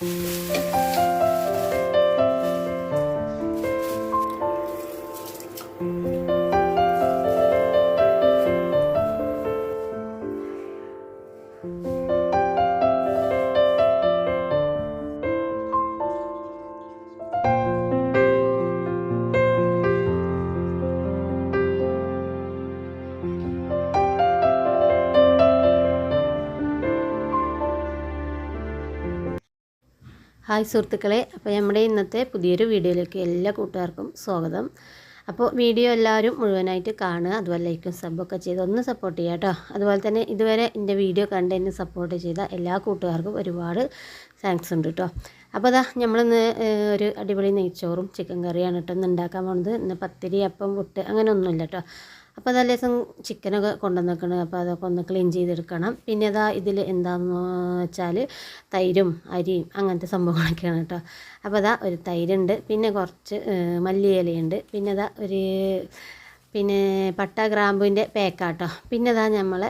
Música hi സുഹൃത്തുക്കളെ അപ്പോൾ നമ്മുടെ ഇന്നത്തെ പുതിയൊരു വീഡിയോയിലേക്ക് എല്ലാ കൂട്ടുകാർക്കും സ്വാഗതം. അപ്പോൾ വീഡിയോ എല്ലാവരും മുഴുവനായിട്ട് കാണുക അതുപോലെ ലൈക്കും സബ്ബൊക്കെ ചെയ്ത് ഒന്ന് സപ്പോർട്ട് ചെയ്യുക കേട്ടോ. അതുപോലെ തന്നെ ഇതുവരെ എന്റെ വീഡിയോ കണ്ട് എന്നെ സപ്പോർട്ട് ചെയ്ത എല്ലാ കൂട്ടുകാർക്കും ഒരുപാട് താങ്ക്സ് ഉണ്ട് കേട്ടോ. അപ്പോൾ അതാ നമ്മളിന്ന് ഒരു അടിപൊളി നെയ്ച്ചോറും ചിക്കൻ കറിയാണ് കേട്ടോ ഇന്ന് ഉണ്ടാക്കാൻ പോകുന്നത് ഇന്ന് പത്തിരി അപ്പം പുട്ട് അങ്ങനെയൊന്നുമില്ല കേട്ടോ. അപ്പോൾ അതേ ദിവസം ചിക്കനൊക്കെ കൊണ്ടുവന്നിരിക്കണം അപ്പോൾ അതൊക്കെ ഒന്ന് ക്ലീൻ ചെയ്തെടുക്കണം. പിന്നെ അതാ ഇതിൽ എന്താണെന്ന് വെച്ചാൽ തൈരും അരിയും അങ്ങനത്തെ സംഭവങ്ങളൊക്കെയാണ് കേട്ടോ അപ്പോൾ അതാ ഒരു തൈരുണ്ട്. പിന്നെ കുറച്ച് മല്ലിയിലയുണ്ട്. പിന്നെ അതാ ഒരു പിന്നെ പട്ട ഗ്രാമ്പുവിന്റെ പേക്കാട്ടോ. പിന്നെ അതാ നമ്മൾ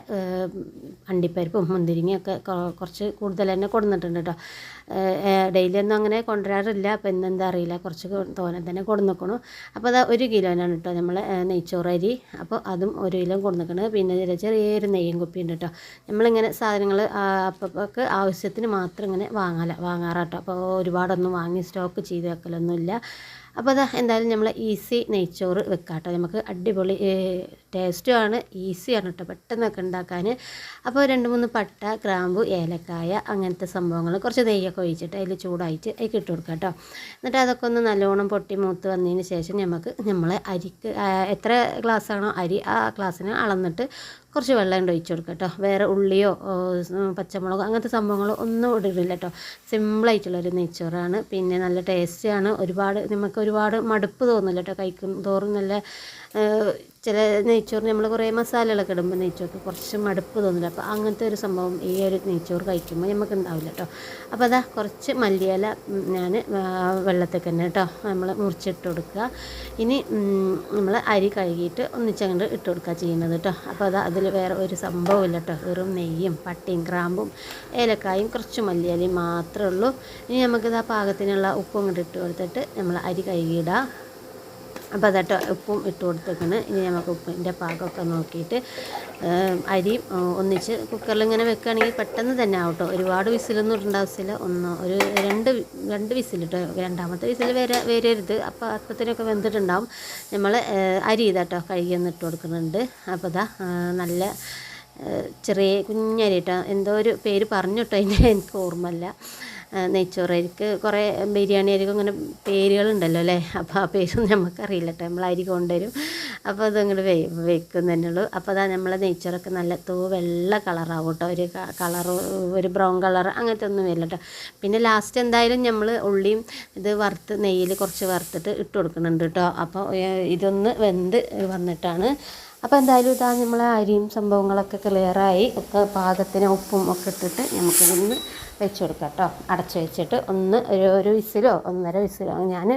അണ്ടിപ്പരിപ്പും മുന്തിരിങ്ങയൊക്കെ കുറച്ച് കൂടുതൽ തന്നെ കൊടുന്നിട്ടുണ്ട് കേട്ടോ ഡെയിലി ഒന്നും അങ്ങനെ കൊണ്ടുവരാറില്ല. അപ്പോൾ ഇന്നെന്താ അറിയില്ല. കുറച്ച് തോനെ തന്നെ കൊടുന്നിക്കണു. അപ്പോൾ അതാ ഒരു കിലോനാണ് കേട്ടോ നമ്മൾ നെയ്ച്ചോറ് അരി. അപ്പോൾ അതും ഒരു കിലോ കൊടുന്നിക്കണത് പിന്നെ ചെറിയ ചെറിയൊരു നെയ്യും കുപ്പിയുണ്ട് കേട്ടോ നമ്മളിങ്ങനെ സാധനങ്ങൾ അപ്പൊക്കെ ആവശ്യത്തിന് മാത്രം ഇങ്ങനെ വാങ്ങാല വാങ്ങാറാട്ടോ അപ്പോൾ ഒരുപാടൊന്നും വാങ്ങി സ്റ്റോക്ക് ചെയ്ത് വെക്കലൊന്നുമില്ല. അപ്പോൾ അതാ എന്തായാലും നമ്മൾ ഈസി നെയ്ച്ചോറ് വെക്കാട്ടോ. നമുക്ക് അടിപൊളി ടേസ്റ്റുമാണ് ഈസിയാണ് കേട്ടോ പെട്ടെന്നൊക്കെ ഉണ്ടാക്കാൻ അപ്പോൾ രണ്ട് മൂന്ന് പട്ട ഗ്രാമ്പു ഏലക്കായ അങ്ങനത്തെ സംഭവങ്ങൾ കുറച്ച് നെയ്യൊക്കെ ഒഴിച്ചിട്ട് അതിൽ ചൂടായിട്ട് അതിൽ ഇട്ട് കൊടുക്കുക കേട്ടോ എന്നിട്ട് അതൊക്കെ ഒന്ന് നല്ലോണം പൊട്ടി മൂത്ത് വന്നതിന് ശേഷം നമുക്ക് നമ്മളെ അരിക്ക് എത്ര ഗ്ലാസ്സാണോ അരി ആ ഗ്ലാസ്സിന് അളന്നിട്ട് കുറച്ച് വെള്ളം കൊണ്ട് ഒഴിച്ച് കൊടുക്കുക കേട്ടോ. വേറെ ഉള്ളിയോ പച്ചമുളകോ അങ്ങനത്തെ സംഭവങ്ങളോ ഒന്നും ഇടുന്നില്ല കേട്ടോ. സിമ്പിളായിട്ടുള്ളൊരു നെയ്ച്ചോറാണ്. പിന്നെ നല്ല ടേസ്റ്റിയാണ് ഒരുപാട് നമുക്ക് ഒരുപാട് മടുപ്പ് തോന്നില്ല കേട്ടോ കഴിക്കും തോറും. നല്ല ചില നെയ്ച്ചോറിന് നമ്മൾ കുറേ മസാലകളൊക്കെ ഇടുമ്പോൾ നെയ്ച്ചോർക്ക് കുറച്ച് മടുപ്പ് തോന്നില്ല. അപ്പോൾ അങ്ങനത്തെ ഒരു സംഭവം ഈ ഒരു നെയ്ച്ചോറ് കഴിക്കുമ്പോൾ നമുക്ക് ഉണ്ടാവില്ല കേട്ടോ. അപ്പോൾ അതാ കുറച്ച് മല്ലിയില ഞാൻ വെള്ളത്തിൽ തന്നെ കേട്ടോ നമ്മൾ മുറിച്ചിട്ട് കൊടുക്കുക. ഇനി നമ്മൾ അരി കഴുകിയിട്ട് ഒന്നിച്ചങ്ങോട്ട് ഇട്ട് കൊടുക്കുക ചെയ്യുന്നത് കേട്ടോ. അപ്പോൾ അതാ അതിൽ വേറെ ഒരു സംഭവമില്ല കേട്ടോ. വെറും നെയ്യും പട്ടിയും ഗ്രാമ്പും ഏലക്കായും കുറച്ച് മല്ലിയിലയും മാത്രമേ ഉള്ളൂ. ഇനി നമുക്കിത് പാകത്തിനുള്ള ഉപ്പും കൂടി ഇട്ട് കൊടുത്തിട്ട് നമ്മൾ അരി കഴുകിയിടുക. അപ്പോൾ അതായിട്ട് ഉപ്പും ഇട്ട് കൊടുത്തേക്കണ്. ഇനി നമുക്ക് ഉപ്പിന്റെ പാകമൊക്കെ നോക്കിയിട്ട് അരി അരിയും ഒന്നിച്ച് കുക്കറിൽ ഇങ്ങനെ വെക്കുകയാണെങ്കിൽ പെട്ടെന്ന് തന്നെ ആവട്ടോ. ഒരുപാട് വിസിലൊന്നും ഇടേണ്ട ആവശ്യമില്ല. ഒന്ന് ഒരു രണ്ട് രണ്ട് വിസിലിട്ടോ രണ്ടാമത്തെ വിസിൽ വരെ വരരുത്. അപ്പോൾ അപ്പത്തിനൊക്കെ വെന്തിട്ടുണ്ടാവും. നമ്മൾ അരി ഇതാട്ടോ കഴുകി ഒന്ന് ഇട്ട് കൊടുക്കുന്നുണ്ട്. അപ്പോൾ ഇതാ നല്ല ചെറിയ കുഞ്ഞരി കേട്ടോ എന്തോ ഒരു പേര് പറഞ്ഞു കേട്ടോ അതിന്റെ എനിക്ക് ഓർമ്മയില്ല. ഏഹ് നെയ്ച്ചോറ് കുറേ ബിരിയാണി അരിക്കും അങ്ങനെ പേരുകളുണ്ടല്ലോ അല്ലേ? അപ്പോൾ ആ പേരൊന്നും നമുക്കറിയില്ല കേട്ടോ നമ്മൾ അരി കൊണ്ടുവരും. അപ്പോൾ അതങ്ങോട്ട് വെ വെക്കും തന്നെ ഉള്ളൂ അപ്പോൾ അതാ നമ്മളെ നെയ്ച്ചോറൊക്കെ നല്ല തൂ വെള്ള കളറാവും കേട്ടോ ഒരു കളർ ഒരു ബ്രൗൺ കളർ അങ്ങനത്തെ ഒന്നും വരില്ല കേട്ടോ പിന്നെ ലാസ്റ്റ് എന്തായാലും നമ്മൾ ഉള്ളിയും ഇത് വറുത്ത് നെയ്യിൽ കുറച്ച് വറുത്തിട്ട് ഇട്ട് കൊടുക്കുന്നുണ്ട് കേട്ടോ അപ്പോൾ ഇതൊന്ന് വെന്ത് വന്നിട്ടാണ്. അപ്പോൾ എന്തായാലും ഇതാ നമ്മളെ അരിയും സംഭവങ്ങളൊക്കെ ക്ലിയറായി ഒക്കെ പാകത്തിന് ഉപ്പും ഒക്കെ ഇട്ടിട്ട് നമുക്കിതൊന്ന് വെച്ച് കൊടുക്കുക കേട്ടോ അടച്ച് വെച്ചിട്ട് ഒന്ന് ഒരു ഒരു വിസിലോ ഒന്നര വിസിലോ ഞാൻ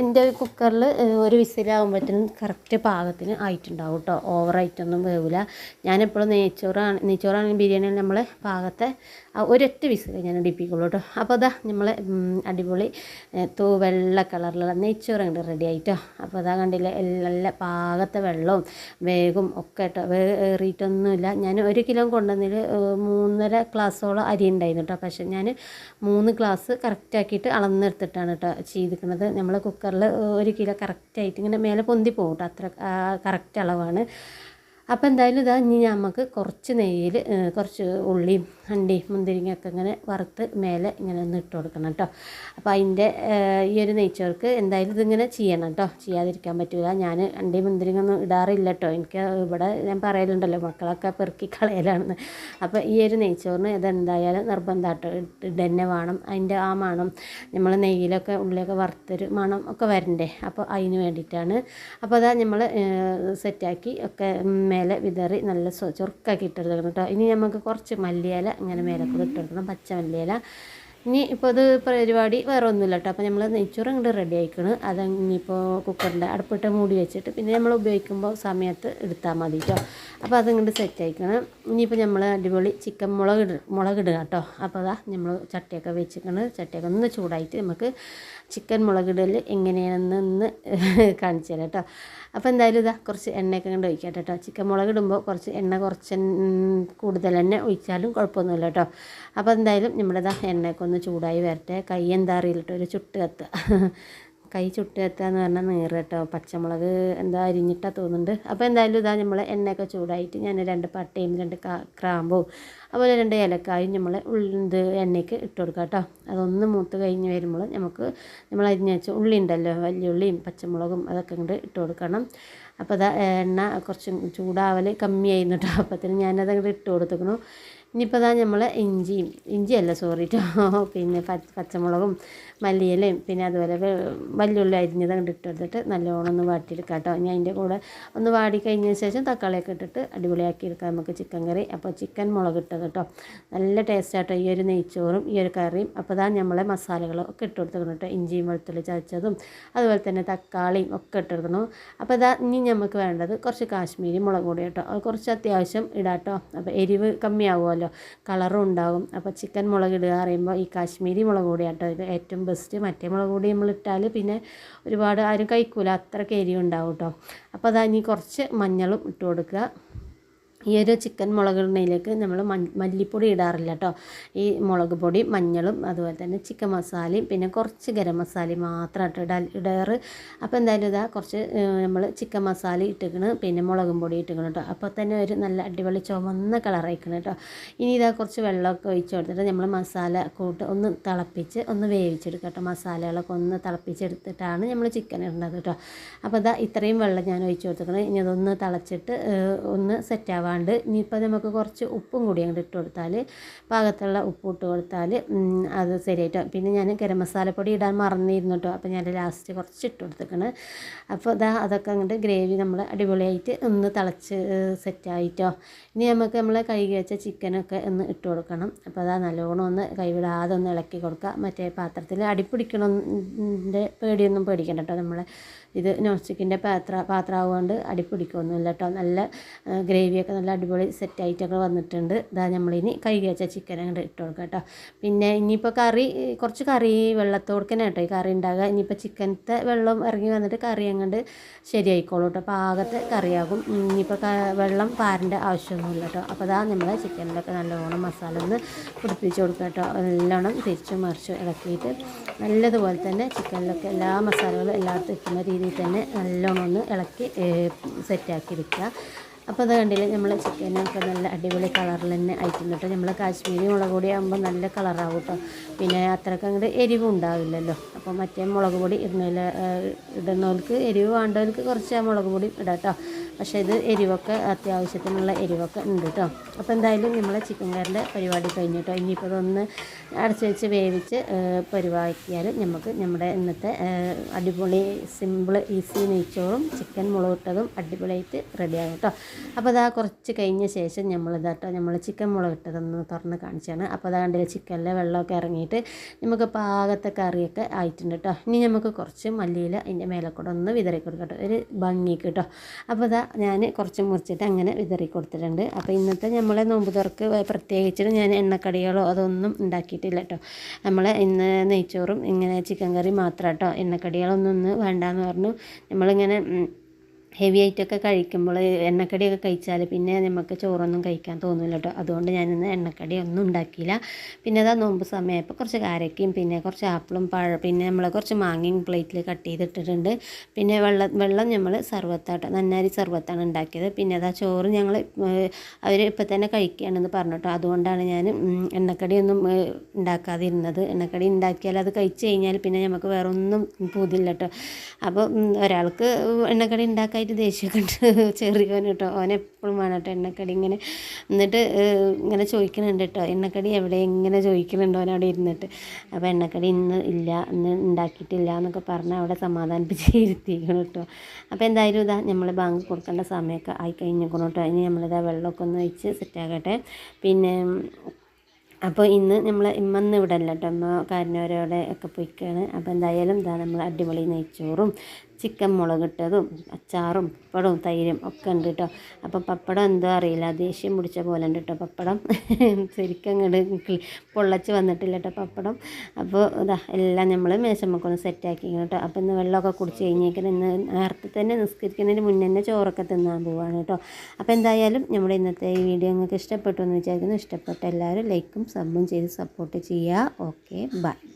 എന്റെ കുക്കറിൽ ഒരു വിസിലാകുമ്പോഴത്തേനും കറക്റ്റ് പാകത്തിന് ആയിട്ടുണ്ടാവും കേട്ടോ. ഓവറായിട്ടൊന്നും വേവില്ല. ഞാനെപ്പോഴും നെയ്ച്ചോറാണ് നെയ്ച്ചോറാണെങ്കിൽ ബിരിയാണി നമ്മൾ പാകത്തെ ഒരൊറ്റ വിസിൽ ഞാൻ ഇടിപ്പിക്കുള്ളൂ കേട്ടോ. അപ്പോൾ അതാ നമ്മൾ അടിപൊളി തൂ വെള്ള കളറിലുള്ള നെയ്ച്ചോറ് അങ്ങോട്ട് റെഡി ആയിട്ടോ. അപ്പോൾ അതാ കണ്ടില്ലേ നല്ല പാകത്തെ വെള്ളവും വേഗം ഒക്കെ കേട്ടോ. വേറിയിട്ടൊന്നുമില്ല ഞാൻ ഒരു കിലോ കൊണ്ടുവന്നതിൽ മൂന്നര ഗ്ലാസ്സോളം അരി ഉണ്ടായിരുന്നു കേട്ടോ. പക്ഷേ ഞാൻ മൂന്ന് ഗ്ലാസ് കറക്റ്റാക്കിയിട്ട് അളന്നെടുത്തിട്ടാണ് കേട്ടോ ചെയ്തിരിക്കുന്നത്. നമ്മൾ കുക്കറിൽ ഒരു കിലോ കറക്റ്റായിട്ട് ഇങ്ങനെ മേലെ പൊന്തി പോകും കേട്ടോ. അത്ര കറക്റ്റ് അളവാണ്. അപ്പോൾ എന്തായാലും ഇതാ ഇനി നമുക്ക് കുറച്ച് നെയ്യിൽ കുറച്ച് ഉള്ളിയും അണ്ടി മുന്തിരിങ്ങയൊക്കെ ഇങ്ങനെ വറുത്ത് മേലെ ഇങ്ങനെ ഒന്ന് ഇട്ട് കൊടുക്കണം കേട്ടോ. അപ്പോൾ അതിന്റെ ഈ ഒരു നെയ്ച്ചോർക്ക് എന്തായാലും ഇതിങ്ങനെ ചെയ്യണം കേട്ടോ. ചെയ്യാതിരിക്കാൻ പറ്റില്ല ഞാൻ അണ്ടി മുന്തിരിങ്ങ ഒന്നും ഇടാറില്ല കേട്ടോ. എനിക്ക് ഇവിടെ ഞാൻ പറയലുണ്ടല്ലോ മക്കളൊക്കെ പെറുക്കി കളയലാണെന്ന്. അപ്പോൾ ഈ ഒരു നെയ്ച്ചോറിന് ഇതെന്തായാലും നിർബന്ധമായിട്ടോ ഇട്ട് തന്നെ വേണം. അതിന്റെ ആ മണം നമ്മൾ നെയ്യിലൊക്കെ ഉള്ളിലൊക്കെ വറുത്തൊരു മണം ഒക്കെ വരണ്ടേ? അപ്പോൾ അതിന് വേണ്ടിയിട്ടാണ്. അപ്പോൾ അതാ നമ്മൾ സെറ്റാക്കി ഒക്കെ മേലെ വിതറി നല്ല ചുറുക്കാക്കി ഇട്ടെടുക്കണം കേട്ടോ. ഇനി നമുക്ക് കുറച്ച് മല്ലിയില ഇങ്ങനെ മേലെ കൂടെ ഇട്ടെടുക്കണം പച്ച മല്ലിയില. ഇനി ഇപ്പോൾ ഇത് പരിപാടി വേറെ ഒന്നുമില്ല കേട്ടോ. അപ്പോൾ നമ്മൾ നെയ്ച്ചോറ് ഇങ്ങോട്ട് റെഡി ആയിക്കണ്. അത് ഇനിയിപ്പോൾ കുക്കറിന്റെ അടുപ്പിട്ട് മൂടി വെച്ചിട്ട് പിന്നെ നമ്മൾ ഉപയോഗിക്കുമ്പോൾ സമയത്ത് എടുത്താൽ മതി കേട്ടോ. അപ്പോൾ അതിങ്ങോട്ട് സെറ്റ് ആയിക്കണം. ഇനിയിപ്പോൾ നമ്മൾ അടിപൊളി ചിക്കൻ മുളക് ഇട മുളക് ഇടുക കേട്ടോ. അപ്പോൾ അതാ നമ്മൾ ചട്ടിയൊക്കെ വെച്ചിക്കണം. ചട്ടിയൊക്കെ ഒന്ന് ചൂടായിട്ട് നമുക്ക് ചിക്കൻ മുളകിടൽ എങ്ങനെയാണെന്ന് ഒന്ന് കാണിച്ചു തരാം കേട്ടോ. അപ്പോൾ എന്തായാലും ഇതാ കുറച്ച് എണ്ണയൊക്കെ കണ്ട് ഒഴിക്കാം കേട്ടോ ചിക്കൻ മുളക് ഇടുമ്പോൾ കുറച്ച് എണ്ണ കുറച്ച് കൂടുതൽ എണ്ണ ഒഴിച്ചാലും കുഴപ്പമൊന്നുമില്ല കേട്ടോ. അപ്പോൾ എന്തായാലും നമ്മുടെ ഇതാ എണ്ണയൊക്കെ ഒന്ന് ചൂടായി വരട്ടെ. കൈ എന്താ അറിയില്ല കേട്ടോ ഒരു ചുട്ട് കത്തുക കൈ ചുട്ടുകത്തുക എന്ന് പറഞ്ഞാൽ നീറ് കേട്ടോ. പച്ചമുളക് എന്താ അരിഞ്ഞിട്ടാ തോന്നുന്നുണ്ട്. അപ്പോൾ എന്തായാലും ഇതാ നമ്മൾ എണ്ണയൊക്കെ ചൂടായിട്ട് ഞാൻ രണ്ട് പട്ടയും രണ്ട് ക്രാമ്പും അതുപോലെ രണ്ട് ഏലക്കായും നമ്മൾ ഇത് എണ്ണയ്ക്ക് ഇട്ട് കൊടുക്കാം കേട്ടോ. അതൊന്ന് മൂത്ത് കഴിഞ്ഞ് വരുമ്പോൾ നമുക്ക് നമ്മൾ അരിഞ്ഞ് വെച്ച ഉള്ളി ഉണ്ടല്ലോ വലിയ ഉള്ളിയും പച്ചമുളകും അതൊക്കെ ഇങ്ങോട്ട് ഇട്ട് കൊടുക്കണം. അപ്പോൾ അതാ എണ്ണ കുറച്ച് ചൂടാവൽ കമ്മിയായിരുന്നു കേട്ടോ. അപ്പത്തിന് ഞാനത് അങ്ങോട്ട് ഇട്ട് കൊടുത്തേക്കണു. ഇനിയിപ്പോൾ അതാ നമ്മൾ ഇഞ്ചിയും ഇഞ്ചിയല്ല സോറി കേട്ടോ പിന്നെ പച്ചമുളകും മല്ലിയിലയും പിന്നെ അതുപോലെ വല്യുള്ളി അരിഞ്ഞത് അങ്ങോട്ട് ഇട്ടെടുത്തിട്ട് നല്ലോണം ഒന്ന് വാട്ടിയെടുക്കാം കേട്ടോ ഞാൻ അതിന്റെ കൂടെ ഒന്ന് വാടി കഴിഞ്ഞതിന് ശേഷം തക്കാളിയൊക്കെ ഇട്ടിട്ട് അടിപൊളിയാക്കി എടുക്കാം നമുക്ക് ചിക്കൻ കറി. അപ്പോൾ ചിക്കൻ മുളക് ഇട്ടത് കേട്ടോ നല്ല ടേസ്റ്റ് ആട്ടോ ഈ ഒരു നെയ്ച്ചോറും ഈ ഒരു കറിയും. അപ്പോൾ അതാ നമ്മളെ മസാലകളൊക്കെ ഇട്ട് കൊടുത്തിരിക്കണം കേട്ടോ ഇഞ്ചിയും വെളുത്തുള്ളി ചതച്ചതും അതുപോലെ തന്നെ തക്കാളിയും ഒക്കെ ഇട്ടെടുക്കണം അപ്പോൾ അതാ ഇനി നമുക്ക് വേണ്ടത് കുറച്ച് കാശ്മീരി മുളക് പൊടി കേട്ടോ അത് കുറച്ച് അത്യാവശ്യം ഇടാം കേട്ടോ അപ്പോൾ എരിവ് കമ്മിയാവുമല്ലോ. കളറും ഉണ്ടാകും അപ്പോൾ ചിക്കൻ മുളക് ഇടുക പറയുമ്പോൾ ഈ കാശ്മീരി മുളക് പൊടി കേട്ടോ ഇത് ഏറ്റവും ബെസ്റ്റ് മറ്റേ മുളക് പൊടി നമ്മൾ ഇട്ടാൽ പിന്നെ ഒരുപാട് ആരും കഴിക്കൂല. അത്രയ്ക്ക് എരിവ് ഉണ്ടാവും കേട്ടോ. അപ്പോൾ അതാ ഇനി കുറച്ച് മഞ്ഞളും ഇട്ട് കൊടുക്കുക. ഈ ഒരു ചിക്കൻ മുളകിടുന്നതിലേക്ക് നമ്മൾ മല്ലിപ്പൊടി ഇടാറില്ല കേട്ടോ ഈ മുളക് പൊടി മഞ്ഞളും അതുപോലെ തന്നെ ചിക്കൻ മസാലയും പിന്നെ കുറച്ച് ഗരം മസാലയും മാത്രമായിട്ട് ഇടാ ഇടാറ്. അപ്പോൾ എന്തായാലും ഇതാ കുറച്ച് നമ്മൾ ചിക്കൻ മസാല ഇട്ടിക്കണ് പിന്നെ മുളകും പൊടി ഇട്ടിക്കണം കേട്ടോ അപ്പോൾ തന്നെ ഒരു നല്ല അടിപൊളി ചുവന്ന കളറായിക്കണം കേട്ടോ ഇനി ഇതാ കുറച്ച് വെള്ളമൊക്കെ ഒഴിച്ച് കൊടുത്തിട്ട് നമ്മൾ മസാല കൂട്ട് ഒന്ന് തിളപ്പിച്ച് ഒന്ന് വേവിച്ചെടുക്കുക കേട്ടോ മസാലകളൊക്കെ ഒന്ന് തിളപ്പിച്ചെടുത്തിട്ടാണ് നമ്മൾ ചിക്കൻ ഇടുന്നത് കേട്ടോ അപ്പോൾ ഇതാ ഇത്രയും വെള്ളം ഞാൻ ഒഴിച്ച് കൊടുത്തിട്ടുണ്ട് ഇനി അതൊന്ന് തിളച്ചിട്ട് ഒന്ന് സെറ്റ് ആവാണ്ട് ഇനിയിപ്പോൾ നമുക്ക് കുറച്ച് ഉപ്പും കൂടി അങ്ങോട്ട് ഇട്ട് കൊടുത്താൽ പാകത്തുള്ള ഉപ്പ് ഇട്ട് കൊടുത്താൽ അത് ശരിയായിട്ട് പിന്നെ ഞാൻ ഗരം മസാലപ്പൊടി ഇടാൻ മറന്നിരുന്നു കേട്ടോ അപ്പോൾ ഞാൻ ലാസ്റ്റ് കുറച്ച് ഇട്ട് കൊടുത്തേക്കണ്. അപ്പോൾ ഇതാ അതൊക്കെ അങ്ങോട്ട് ഗ്രേവി നമ്മൾ അടിപൊളിയായിട്ട് ഒന്ന് തിളച്ച് സെറ്റായിട്ടോ ഇനി നമുക്ക് നമ്മൾ കഴുകി വെച്ച ചിക്കനൊക്കെ ഒന്ന് ഇട്ട് കൊടുക്കണം. അപ്പോൾ അതാ നല്ലോണം ഒന്ന് കൈവിടാതെ ഒന്ന് ഇളക്കി കൊടുക്കുക മറ്റേ പാത്രത്തിൽ അടിപ്പിടിക്കണതിന്റെ പേടിയൊന്നും പേടിക്കണ്ട കേട്ടോ നമ്മളെ. ഇത് നോൺ സ്റ്റിക്കിന്റെ പാത്ര പാത്രമാവുകൊണ്ട് അടിപ്പിടിക്കൊന്നുമില്ല കേട്ടോ നല്ല ഗ്രേവിയൊക്കെ നല്ല അടിപൊളി സെറ്റായിട്ടൊക്കെ വന്നിട്ടുണ്ട്. ഇതാ നമ്മളിനി കഴുകി വെച്ച ചിക്കൻ അങ്ങോട്ട് ഇട്ട് കൊടുക്കാം കേട്ടോ പിന്നെ ഇനിയിപ്പോൾ കറി കുറച്ച് കറി വെള്ളത്തോടുക്കനെ കേട്ടോ ഈ കറി ഉണ്ടാകുക ഇനിയിപ്പോൾ ചിക്കനത്തെ വെള്ളം ഇറങ്ങി വന്നിട്ട് കറി അങ്ങോട്ട് ശരിയായിക്കോളൂ കേട്ടോ പാകത്തെ കറിയാകും. ഇനിയിപ്പോൾ വെള്ളം പാരേണ്ട ആവശ്യമൊന്നുമില്ല കേട്ടോ അപ്പോൾ അതാ നമ്മൾ ചിക്കനിലൊക്കെ നല്ലോണം മസാല ഒന്ന് പിടിപ്പിച്ച് കൊടുക്കുക കേട്ടോ നല്ലോണം തിരിച്ചും മറിച്ചും ഇളക്കിയിട്ട് നല്ലതുപോലെ തന്നെ ചിക്കനിലൊക്കെ എല്ലാ മസാലകളും എല്ലായിടത്തും എത്തുന്ന രീതിയിൽ തന്നെ നല്ലോണം ഒന്ന് ഇളക്കി സെറ്റാക്കി എടുക്കുക. അപ്പോൾ അത് കണ്ടില്ലേ നമ്മൾ ചിക്കനൊക്കെ നല്ല അടിപൊളി കളറിൽ തന്നെ അയക്കുന്നു കേട്ടോ നമ്മൾ കാശ്മീരി മുളക് പൊടി ആകുമ്പോൾ നല്ല കളറാവും കേട്ടോ പിന്നെ അത്രയ്ക്ക് അങ്ങോട്ട് എരിവ് ഉണ്ടാവില്ലല്ലോ. അപ്പോൾ മറ്റേ മുളക് പൊടി ഇടുന്നതിൽ ഇടുന്നവർക്ക് എരിവ് വേണ്ടവർക്ക് കുറച്ച് മുളക് പൊടി ഇടാം കേട്ടോ പക്ഷേ ഇത് എരിവൊക്കെ അത്യാവശ്യത്തിനുള്ള എരിവൊക്കെ ഉണ്ട് കേട്ടോ അപ്പോൾ എന്തായാലും നമ്മൾ ചിക്കൻ കറിന്റെ പരിപാടി കഴിഞ്ഞു കേട്ടോ ഇനിയിപ്പോൾ ഇതൊന്ന് അടച്ച് വെച്ച് വേവിച്ച് പരിപാടിയാൽ നമുക്ക് നമ്മുടെ ഇന്നത്തെ അടിപൊളി സിമ്പിൾ ഈസി നെയ്ച്ചോറും ചിക്കൻ മുളകിട്ടതും അടിപൊളിയായിട്ട് റെഡിയാകും കേട്ടോ അപ്പോൾ അതാ കുറച്ച് കഴിഞ്ഞ ശേഷം നമ്മൾ ഇതാട്ടോ നമ്മൾ ചിക്കൻ മുളകിട്ടതൊന്ന് തുറന്ന് കാണിച്ചാണ്. അപ്പോൾ അതാ കണ്ടില്ല ചിക്കനിലെ വെള്ളമൊക്കെ ഇറങ്ങിയിട്ട് നമുക്ക് പാകത്തെ കറിയൊക്കെ ആയിട്ടുണ്ട് കേട്ടോ ഇനി നമുക്ക് കുറച്ച് മല്ലിയില അതിന്റെ മേലെ കൂടെ ഒന്ന് വിതറി കൊടുക്കട്ടോ ഒരു ഭംഗിക്ക് കേട്ടോ അപ്പോൾ അതാ ഞാൻ കുറച്ച് മുറിച്ചിട്ട് അങ്ങനെ വിതറി കൊടുത്തിട്ടുണ്ട് അപ്പോൾ ഇന്നത്തെ നമ്മളെ നോമ്പ് തുറക്ക് പ്രത്യേകിച്ചിട്ട് ഞാൻ എണ്ണക്കടികളോ അതൊന്നും ഉണ്ടാക്കിയിട്ടില്ല കേട്ടോ നമ്മൾ ഇന്ന് നെയ്ച്ചോറും ഇങ്ങനെ ചിക്കൻ കറി മാത്രം കേട്ടോ എണ്ണക്കടികളൊന്നും ഒന്ന് വേണ്ടാന്ന് പറഞ്ഞു. നമ്മളിങ്ങനെ ഹെവി ആയിട്ടൊക്കെ കഴിക്കുമ്പോൾ എണ്ണക്കടിയൊക്കെ കഴിച്ചാൽ പിന്നെ നമുക്ക് ചോറൊന്നും കഴിക്കാൻ തോന്നില്ല കേട്ടോ അതുകൊണ്ട് ഞാനിന്ന് എണ്ണക്കടി ഒന്നും ഉണ്ടാക്കിയില്ല. പിന്നെ അതാ നോമ്പ് സമയമായപ്പോൾ കുറച്ച് കാരക്കയും പിന്നെ കുറച്ച് ആപ്പിളും പഴ പിന്നെ നമ്മൾ കുറച്ച് മാങ്ങയും പ്ലേറ്റിൽ കട്ട് ചെയ്തിട്ടിട്ടുണ്ട്. പിന്നെ വെള്ളം വെള്ളം നമ്മൾ സർവത്താട്ടോ നന്നാരി സർവത്താണ് ഉണ്ടാക്കിയത്. പിന്നെ അതാ ചോറ് ഞങ്ങൾ അവർ ഇപ്പം തന്നെ കഴിക്കുകയാണെന്ന് പറഞ്ഞു കേട്ടോ അതുകൊണ്ടാണ് ഞാൻ എണ്ണക്കടിയൊന്നും ഉണ്ടാക്കാതിരുന്നത്. എണ്ണക്കടി ഉണ്ടാക്കിയാൽ അത് കഴിച്ച് കഴിഞ്ഞാൽ പിന്നെ നമുക്ക് വേറെ ഒന്നും പൂതില്ല കേട്ടോ അപ്പോൾ ഒരാൾക്ക് എണ്ണക്കടി ഉണ്ടാക്കാൻ ആയിട്ട് ദേഷ്യമൊക്കെ ഉണ്ട്. ചെറിയവൻ കേട്ടോ. ഓൻ എപ്പോഴും വേണം കേട്ടോ എണ്ണക്കടി ഇങ്ങനെ എന്നിട്ട് ഇങ്ങനെ ചോദിക്കുന്നുണ്ട് കേട്ടോ. എണ്ണക്കടി എവിടെ? എങ്ങനെ ചോദിക്കുന്നുണ്ട് ഓൻ അവിടെ ഇരുന്നിട്ട്. അപ്പോൾ എണ്ണക്കടി ഇന്ന് ഇല്ല ഇന്ന് ഉണ്ടാക്കിയിട്ടില്ല എന്നൊക്കെ പറഞ്ഞ് അവിടെ സമാധാനിപ്പിച്ച് ഇരുത്തിക്കണം കേട്ടോ. അപ്പോൾ എന്തായാലും ഇതാ നമ്മൾ ബാങ്ക് കൊടുക്കേണ്ട സമയമൊക്കെ ആയി കഴിഞ്ഞേക്കണം കേട്ടോ. ഇനി നമ്മളിതാ വെള്ളമൊക്കെ ഒന്ന് ഒഴിച്ച് സെറ്റാക്കട്ടെ പിന്നെ അപ്പോൾ ഇന്ന് നമ്മൾ ഇമ്മന്ന് ഇവിടെ അല്ല കേട്ടോ. അമ്മ കാരണവരോടെ ഒക്കെ പോയിക്കാണ്. അപ്പോൾ എന്തായാലും ഇതാ നമ്മൾ അടിപൊളി നെയ്ച്ചോറും ചിക്കൻ മുളകിട്ടതും അച്ചാറും പപ്പടവും തൈരും ഒക്കെ ഉണ്ട് കേട്ടോ. അപ്പോൾ പപ്പടം എന്തോ അറിയില്ല. ദേഷ്യം പിടിച്ച പോലെ ഉണ്ട് കേട്ടോ പപ്പടം. ശരിക്കും അങ്ങോട്ട് പൊള്ളച്ച് വന്നിട്ടില്ല കേട്ടോ പപ്പടം. അപ്പോൾ ഇതാ എല്ലാം നമ്മൾ മേശമ്മക്കൊന്ന് സെറ്റാക്കി കേട്ടോ. അപ്പോൾ ഇന്ന് വെള്ളമൊക്കെ കുടിച്ച് കഴിഞ്ഞേക്കാൻ ഇന്ന് നേരത്തെ തന്നെ നിസ്കരിക്കുന്നതിന് മുന്നേ തന്നെ ചോറൊക്കെ തിന്നാൻ പോവാണ് കേട്ടോ. അപ്പോൾ എന്തായാലും നമ്മുടെ ഇന്നത്തെ ഈ വീഡിയോ നിങ്ങൾക്ക് ഇഷ്ടപ്പെട്ടു എന്ന് വിചാരിക്കുന്നു. ഇഷ്ടപ്പെട്ട എല്ലാവരും ലൈക്കും സബും ചെയ്ത് സപ്പോർട്ട് ചെയ്യുക. Okay bye